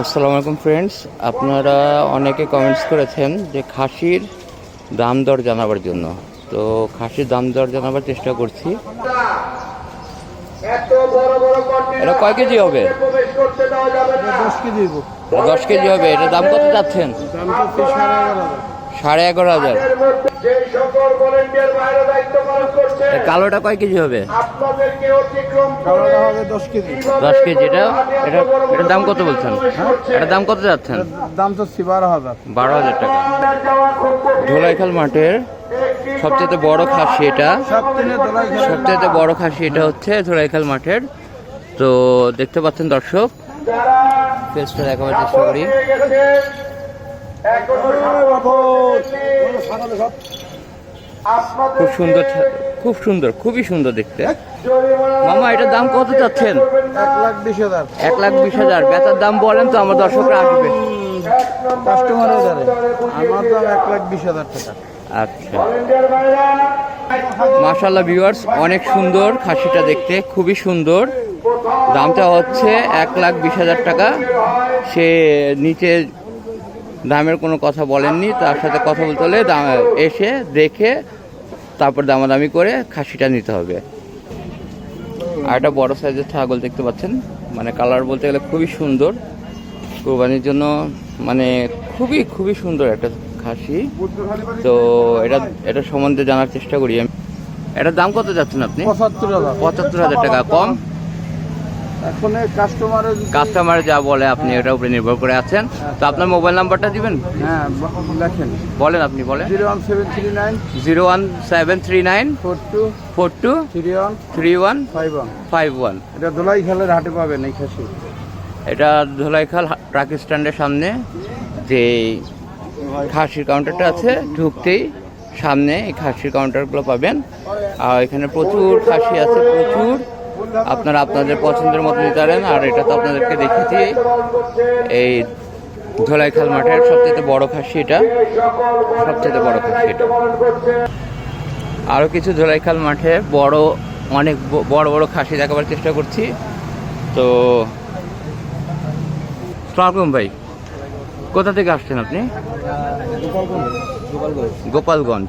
আসসালামু আলাইকুম ফ্রেন্ডস আপনারা অনেকে কমেন্টস করেছেন যে খাসির দাম দর জানাবার জন্য। তো খাসির দাম দর জানাবার চেষ্টা করছি। এটা কয় কেজি হবে? দশ কেজি হবে। এটা দাম কত যাচ্ছেন? সাড়ে এগারো হাজার। হাজার যেই সকল ভলেন্টিয়ার ভাইরা দায়িত্ব পালন করছে এটা কালোটা কয় কেজি হবে? আপনাদেরকে অতিক্রম করে কালোটা হবে দশ কেজি। দশ কেজি এটা? এটা এটার দাম কত বলছেন? এটার দাম কত যাচ্ছেন? দাম তো বারো হাজার। বারো হাজার টাকা। ধোলাইখাল মাঠের সবচেয়ে বড় খাসি এটা। সবচেয়ে বড় খাসি এটা হচ্ছে ধোলাইখাল মাঠের। তো দেখতে পাচ্ছেন দর্শক ফেসটা দেখাবার চেষ্টা করি হয়ে গেছে এখনও আপনাদের খুব সুন্দর খুব সুন্দর খুবই সুন্দর দেখতে। মামা এটার দাম কত চাচ্ছেন? এক লাখ বিশ হাজার। এক লাখ বিশ হাজার। বেচার দাম বলেন তো আমার দর্শকরা আসবে। কাস্টমার হাজারে। আমার দাম এক লাখ বিশ হাজার টাকা। আচ্ছা। মাশাল্লাহ ভিউয়ার্স অনেক সুন্দর খাসিটা দেখতে খুবই সুন্দর। দামটা হচ্ছে এক লাখ বিশ হাজার টাকা। সে নিচে দামের কোনো কথা বলেননি তার সাথে কথা বলতে হলে দাম এসে দেখে তারপর দামাদামি করে খাসিটা নিতে হবে। আর একটা বড়ো সাইজের ছাগল দেখতে পাচ্ছেন মানে কালার বলতে গেলে খুবই সুন্দর। কোরবানির জন্য মানে খুবই খুবই সুন্দর একটা খাসি। তো এটা এটা সম্বন্ধে জানার চেষ্টা করি আমি। এটার দাম কত যাচ্ছেন আপনি? পঁচাত্তর হাজার। টাকা কম? এখন কাস্টমারের কাস্টমার যা বলে আপনি এটার উপরে নির্ভর করে আছেন। তো আপনার মোবাইল নাম্বারটা দিবেন? হ্যাঁ বলেন আপনি বলেন। Zero one seven three nine zero one seven three nine four two four two three one three one five one five one এটা দোলাই খেলের হাটে পাবেন এই খাসি। এটা ধোলাইখাল ট্রাক স্ট্যান্ডের সামনে। যে খাসির কাউন্টারটা আছে ঢুকতেই সামনে এই খাসির কাউন্টারগুলো পাবেন। আর এখানে প্রচুর খাসি আছে প্রচুর। আপনারা আপনাদের পছন্দের মতো নিতে পারেন আর এটা তো আপনাদেরকে দেখেছি এই ধোলাইখাল মাঠের সবচেয়ে বড় খাসি এটা সবচেয়ে বড় খাসি এটা। আরও কিছু ধোলাইখাল মাঠে বড় অনেক বড় বড় খাসি দেখাবার চেষ্টা করছি। তো সালাম ভাই। কোথা থেকে আসছেন আপনি? গোপালগঞ্জ।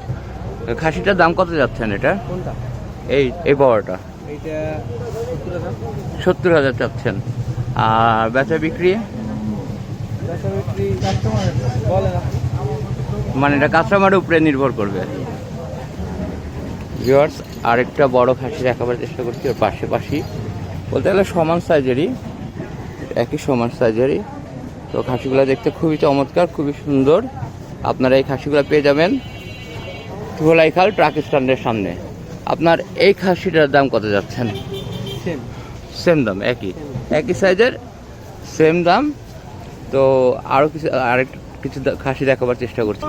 খাসিটার দাম কত যাচ্ছেন এটা? এই এই বড়টা। এইটা সত্তর হাজার চাচ্ছেন। আর বেচা বিক্রি? মানে এটা কাস্টমারের উপরে নির্ভর করবে। ভিওয়ার্স আরেকটা বড় খাসি দেখাবার চেষ্টা করছি ওর পাশে পাশি বলতে গেলে সমান সাইজেরই একই সমান সাইজেরই তো খাসিগুলো দেখতে খুবই চমৎকার খুবই সুন্দর। আপনারা এই খাসিগুলো পেয়ে যাবেন ধোলাইখাল ট্রাক স্ট্যান্ডের সামনে। আপনার এই খাসিটার দাম কত যাচ্ছেন? সেম। দাম একই। একই সাইজের সেম দাম। তো আরও কিছু আরেক কিছু খাসি দেখাবার চেষ্টা করছি।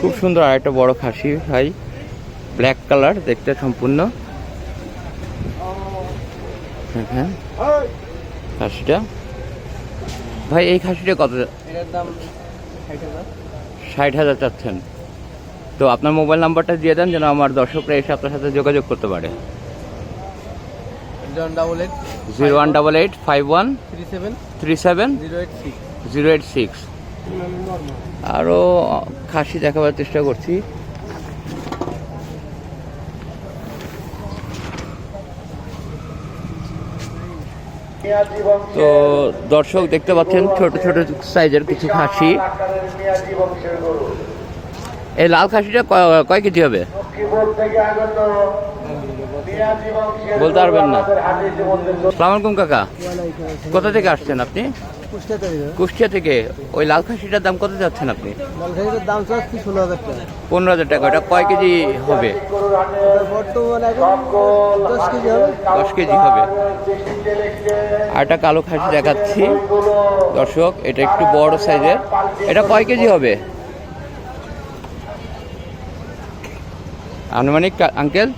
খুব সুন্দর আরেকটা বড় খাসি ভাই। ব্ল্যাক কালার দেখতে সম্পূর্ণ। হ্যাঁ খাসিটা। ভাই এই খাসিটা কত? ষাট হাজার চাচ্ছেন। তো আপনার মোবাইল নাম্বারটা দিয়ে দেন যেন আমার দর্শকরা এসে আপনার সাথে যোগাযোগ করতে পারে। Zero one double eight five one three seven zero eight six আরও খাসি দেখাবার চেষ্টা করছি। তো দর্শক দেখতে পাচ্ছেন ছোট ছোট সাইজের কিছু খাসি। এই লাল খাসিটা কয়- কয় কেজি হবে? বলতে পারবেন না। সালাম আলাইকুম কাকা। কোথা থেকে আসছেন আপনি? কুষ্টিয়া থেকে। ওই লাল খাসিটার দাম কত যাচ্ছেন আপনি? দাম চাচ্ছি ষোলো হাজার টাকা। পনেরো হাজার টাকা। ওটা কয় কেজি হবে। দশ কেজি হবে। আর একটা কালো খাসি দেখাচ্ছি। দর্শক এটা একটু বড় সাইজের। এটা কয় কেজি হবে? আনুমানিক আঙ্কেল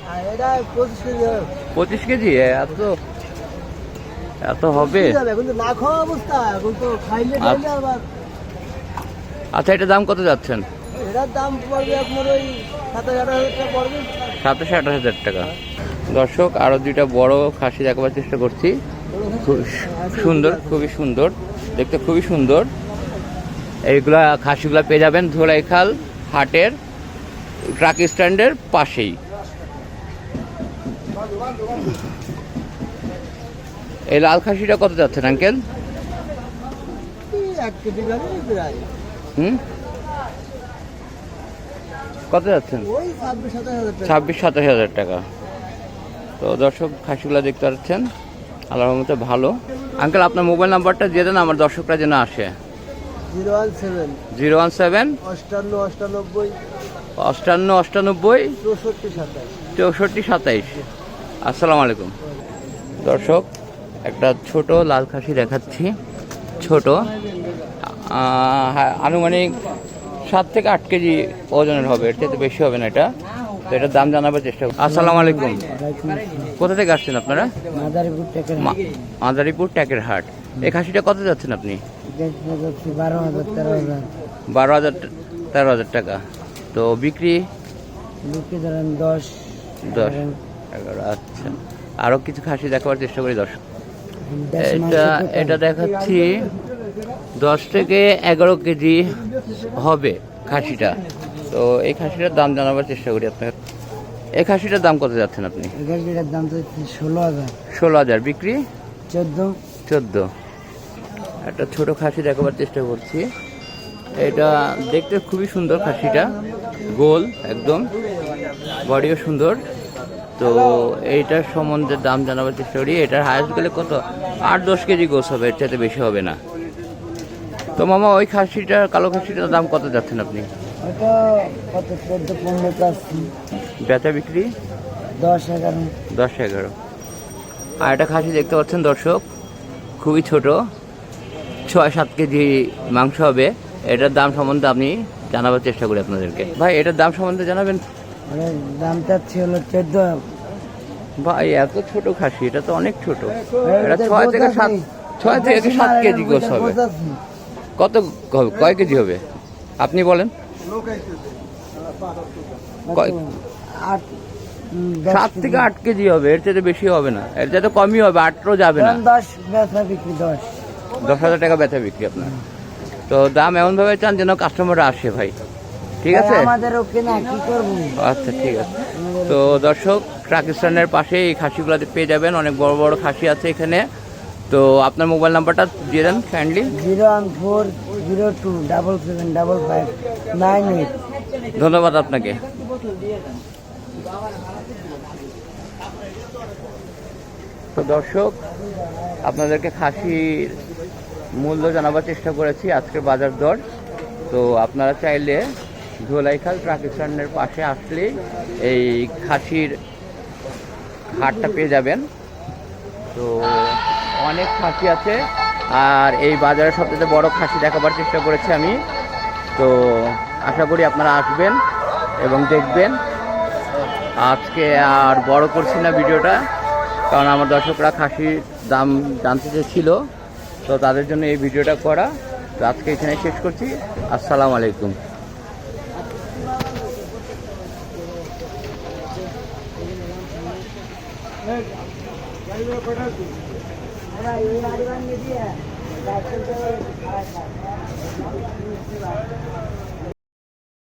পঁচিশ কেজি হবে। পঁচিশ কেজি? এত এত হবে? আচ্ছা এটার দাম কত যাচ্ছেন? সাতাশ আঠাশ হাজার টাকা দর্শক আরও দুইটা বড় খাসি দেখাবার চেষ্টা করছি। সুন্দর খুবই সুন্দর দেখতে খুবই সুন্দর। এইগুলা খাসিগুলা পেয়ে যাবেন ধোলাইখাল হাটের ট্রাক স্ট্যান্ডের পাশেই। এই লাল খাসিটা কত যাচ্ছেন আঙ্কেল? হুম? কত যাচ্ছেন? ছাব্বিশ সাতাশ হাজার টাকা। তো দর্শক খাসিগুলো দেখতে পাচ্ছেন? আল্লাহর মতো ভালো। আঙ্কেল আপনার মোবাইল নাম্বারটা দিয়ে দেন আমার দর্শকরা যেন আসে। Zero one seven. Zero one seven অষ্টান্ন অষ্টানব্বই। অষ্টান্ন অষ্টানব্বই? চৌষট্টি সাতাইশ। আসসালামু আলাইকুম। দর্শক একটা ছোট লাল খাসি দেখাচ্ছি। ছোট। হ্যাঁ, আনুমানিক সাত থেকে আট কেজি ওজনের হবে। এর থেকে বেশি হবে না এটা। তো এটার দাম জানাবার চেষ্টা করুন আসসালামু আলাইকুম। কোথা থেকে আসছেন আপনারা? মাদারীপুর ট্যাকের হাট। এই খাসিটা কত যাচ্ছেন আপনি? বারো হাজার তেরো হাজার টাকা। তো বিক্রি? বিক্রি ধরেন দশ দশ এগারো আচ্ছা। আরও কিছু খাসি দেখাবার চেষ্টা করি দশ এটা এটা দেখাচ্ছি দশ থেকে এগারো কেজি হবে খাসিটা। তো এই খাসিটার দাম জানাবার চেষ্টা করি আপনার এই খাসিটার দাম কত যাচ্ছেন আপনি? এটার দাম তো ষোলো হাজার। ষোলো হাজার। বিক্রি? চোদ্দ। চোদ্দ। একটা ছোট খাসি দেখাবার চেষ্টা করছি। এটা দেখতে খুবই সুন্দর খাসিটা। গোল একদম। বডিও সুন্দর। তো এইটার সম্বন্ধে দাম জানাবার চেষ্টা করি এটার হায়েস্ট গেলে কত? আট দশ কেজি গোস হবে এর চাইতে বেশি হবে না। তো মামা ওই খাসিটার কালো খাসিটার দাম কত যাচ্ছেন আপনি? বেচা বিক্রি? দশ এগারো। দশ এগারো। আর একটা খাসি দেখতে পাচ্ছেন দর্শক খুবই ছোট। ছয় সাত কেজি মাংস হবে। এটার দাম সম্বন্ধে আপনি জানাবার চেষ্টা করি আপনাদেরকে। ভাই এটার দাম সম্বন্ধে জানাবেন? দাম চাচ্ছি হলো চোদ্দ। ভাই এত ছোট খাসি এটা তো অনেক ছোট। এটা ছয় থেকে সাত ছয় থেকে সাত কেজি গোস হবে। কত হবে? কয় কেজি হবে? আপনি বলেন। সাত থেকে আট কেজি হবে এর চাইতে বেশি হবে না। এর চাইতে কমই হবে আটও যাবে না। দশ বেচা বিক্রি দশ। দশ হাজার টাকা বেচা বিক্রি আপনার। তো দাম এমন ভাবে চান যেন কাস্টমাররা আসে ভাই। ঠিক আছে? আচ্ছা ঠিক আছে। তো দর্শক স্ট্যান্ডের পাশে এই খাসিগুলোতে পেয়ে যাবেন। অনেক বড় বড় খাসি আছে এখানে। তো আপনার মোবাইল নাম্বারটা দিয়ে দেন kindly zero one four zero two double seven double five nine eight. ধন্যবাদ আপনাকে। তো দর্শক আপনাদেরকে খাসির মূল্য জানাবার চেষ্টা করেছি আজকের বাজার দর। তো আপনারা চাইলে ধোলাইখাল ট্রাক স্ট্যান্ডের পাশে আসলেই এই খাসির হাটটা পেয়ে যাবেন। তো অনেক খাসি আছে আর এই বাজারের সবচেয়ে বড় খাসি দেখাবার চেষ্টা করেছি আমি। তো আশা করি আপনারা আসবেন এবং দেখবেন। আজকে আর বড় করছি না ভিডিওটা, কারণ আমার দর্শকরা খাসির দাম জানতে চেয়েছিল। তো তাদের জন্য এই ভিডিওটা করা। তো আজকে এখানে শেষ করছি। আসসালাম আলাইকুম।